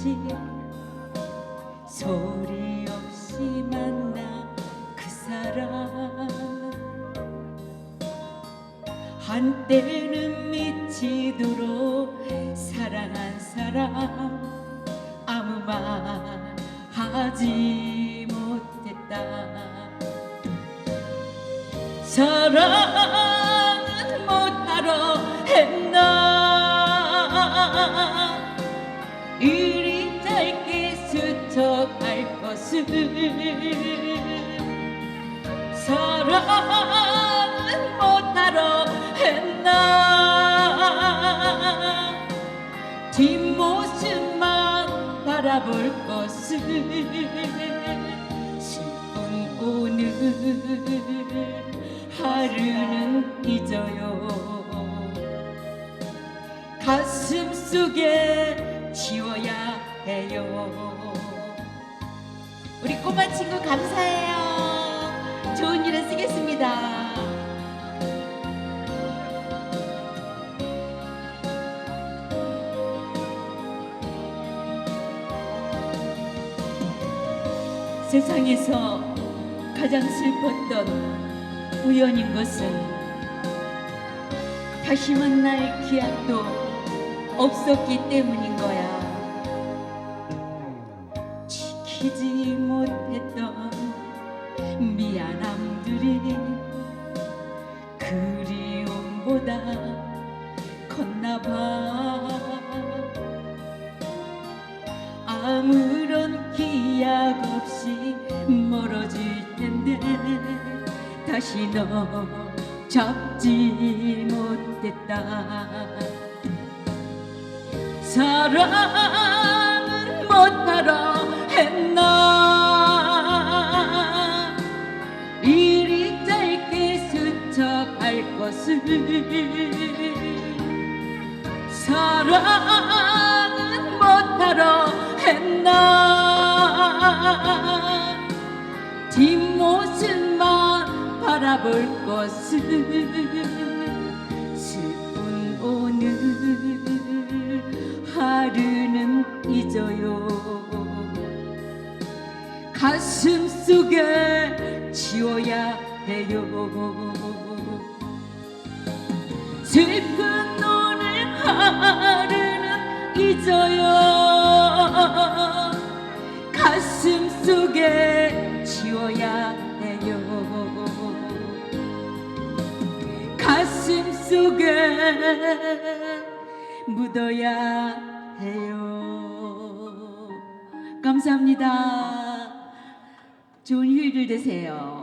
없이 소리 없이 만나 그 사람. 한때는 미치도록 사랑한 사람. 아무 말 하지 못했다. 사랑은 못하러 했나? 사랑은 못하러 했나 뒷모습만 바라볼 것을 슬픈 오늘 하루는 잊어요. 가슴 속에 지워야 해요 우리 꼬마 친구 감사해요 좋은 일은 쓰겠습니다 세상에서 가장 슬펐던 우연인 것은 다시 만날 기약도 없었기 때문인 거야. 다시 너 잡지 못했다. 사랑은 못하러 했나? 이리 짧게 스쳐갈 것을. 사랑은 못하러 했나? 뒷모습만 바라볼 것을 슬픈 오늘 하루는 잊어요. 가슴 속에 지워야 해요. 슬픈 오늘 하루는 잊어요. 가슴 속에 지워야 해요 속에 묻어야 해요. 감사합니다. 좋은 휴일 되세요